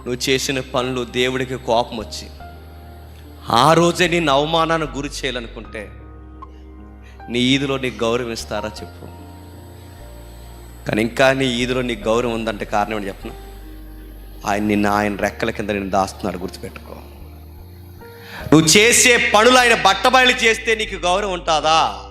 నువ్వు చేసిన పనులు దేవుడికి కోపం వచ్చి ఆ రోజే నీ అవమానాన్ని గురి చేయాలనుకుంటే నీ ఈదులో నీకు గౌరవం ఇస్తారా చెప్పు. కానీ ఇంకా నీ ఈదులో నీకు గౌరవం ఉందంటే కారణం ఏంటి చెప్పను? ఆయన నిన్ను ఆయన రెక్కల కింద నేను దాస్తున్నాడు గుర్తుపెట్టుకో. నువ్వు చేసే పనులు ఆయన బట్టబయలు చేస్తే నీకు గౌరవం ఉంటుందా?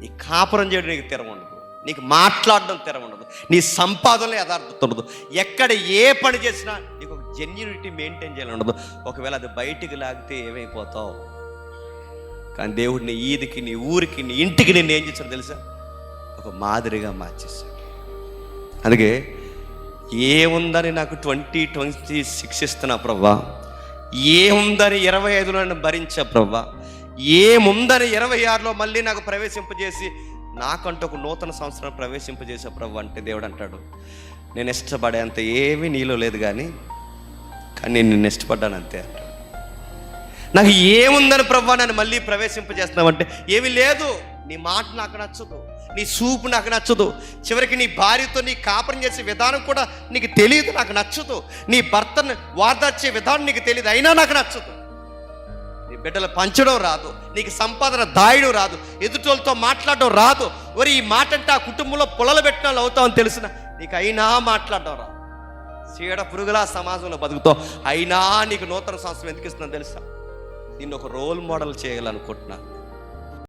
నీ కాపురం చేయడం నీకు తెరవండు. నీకు మాట్లాడడం తెర ఉండదు. నీ సంపాదనలో యథార్థత ఉండదు. ఎక్కడ ఏ పని చేసినా నీకు ఒక జెన్యునిటీ మెయింటైన్ చేయాలని ఉండదు. ఒకవేళ అది బయటికి లాగితే ఏమైపోతావు? కానీ దేవుడు నీ ఈదికి నీ ఊరికి నీ ఇంటికి నేను ఏం చేశాడు తెలుసా? ఒక మాదిరిగా మార్చేశాడు. అందుకే ఏముందని నాకు ట్వంటీ ట్వంటీ సిక్స్ ఇస్తున్నా ప్రవ్వా ఏముందని ఇరవై ఐదులో నన్ను భరించా ప్రవ్వా ఏముందని ఇరవై ఆరులో మళ్ళీ నాకు ప్రవేశింపజేసి నాకంటూ ఒక నూతన సంవత్సరం ప్రవేశింపజేసే ప్రభు అంటే దేవుడు అంటాడు. నేను ఇష్టపడేంత ఏమీ నీలో లేదు కానీ కానీ నేను నిన్ను ఇష్టపడ్డాను అంతే అంటాడు. నాకు ఏముందని ప్రభు నన్ను మళ్ళీ ప్రవేశింపజేస్తున్నావంటే ఏమీ లేదు. నీ మాట నాకు నచ్చదు. నీ సూపు నాకు నచ్చదు. చివరికి నీ భార్యతో నీ కాపురం చేసే విధానం కూడా నీకు తెలియదు నాకు నచ్చదు. నీ భర్తను వార్దార్చే విధానం నీకు తెలియదు అయినా నాకు నచ్చదు. నీ బిడ్డలు పంచడం రాదు నీకు సంపాదన దాయడం రాదు ఎదుటోళ్ళతో మాట్లాడడం రాదు. ఒరి ఈ మాట అంటే ఆ కుటుంబంలో పొలలు పెట్టిన వాళ్ళు అవుతామని తెలిసిన నీకు అయినా మాట్లాడడం రాదు. చీడ పురుగులా సమాజంలో బతుకుతావు. అయినా నీకు నూతన సంవత్సరం ఎందుకు ఇస్తుందని తెలుసా? నిన్ను ఒక రోల్ మోడల్ చేయాలనుకుంటున్నాను.